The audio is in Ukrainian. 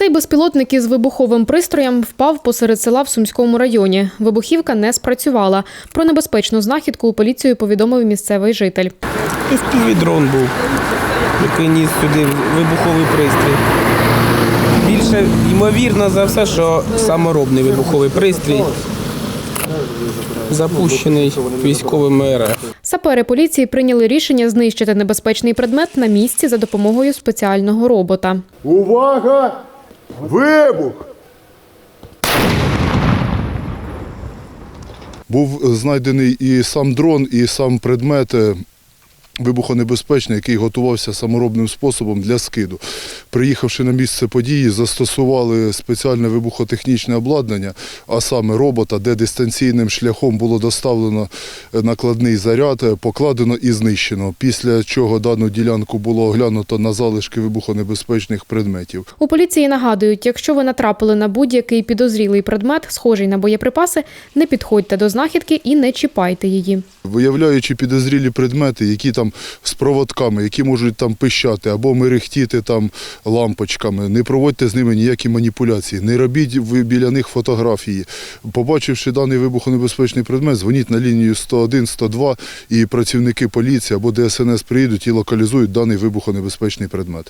Цей безпілотник із вибуховим пристроєм впав посеред села в Сумському районі. Вибухівка не спрацювала. Про небезпечну знахідку у поліцію повідомив місцевий житель. Військовий дрон був, який ніс сюди вибуховий пристрій. Більше ймовірно за все, що саморобний вибуховий пристрій запущений військовими РФ. Сапери поліції прийняли рішення знищити небезпечний предмет на місці за допомогою спеціального робота. Увага! Вибух! Був знайдений і сам дрон, і сам предмет е, вибухонебезпечний, який готувався саморобним способом для скиду. Приїхавши на місце події, застосували спеціальне вибухотехнічне обладнання, а саме робота, де дистанційним шляхом було доставлено е, накладний заряд, е, покладено і знищено. Після чого дану ділянку було оглянуто на залишки вибухонебезпечних предметів. У поліції нагадують, якщо ви натрапили на будь-який підозрілий предмет, схожий на боєприпаси, не підходьте до знахідки і не чіпайте її. Виявляючи підозрілі предмети, які там з проводками, які можуть там пищати або мерехтіти там лампочками, не проводьте з ними ніякі маніпуляції, не робіть біля них фотографії. Побачивши даний вибухонебезпечний предмет, дзвоніть на лінію 101, 102 і працівники поліції або ДСНС приїдуть і локалізують даний вибухонебезпечний предмет.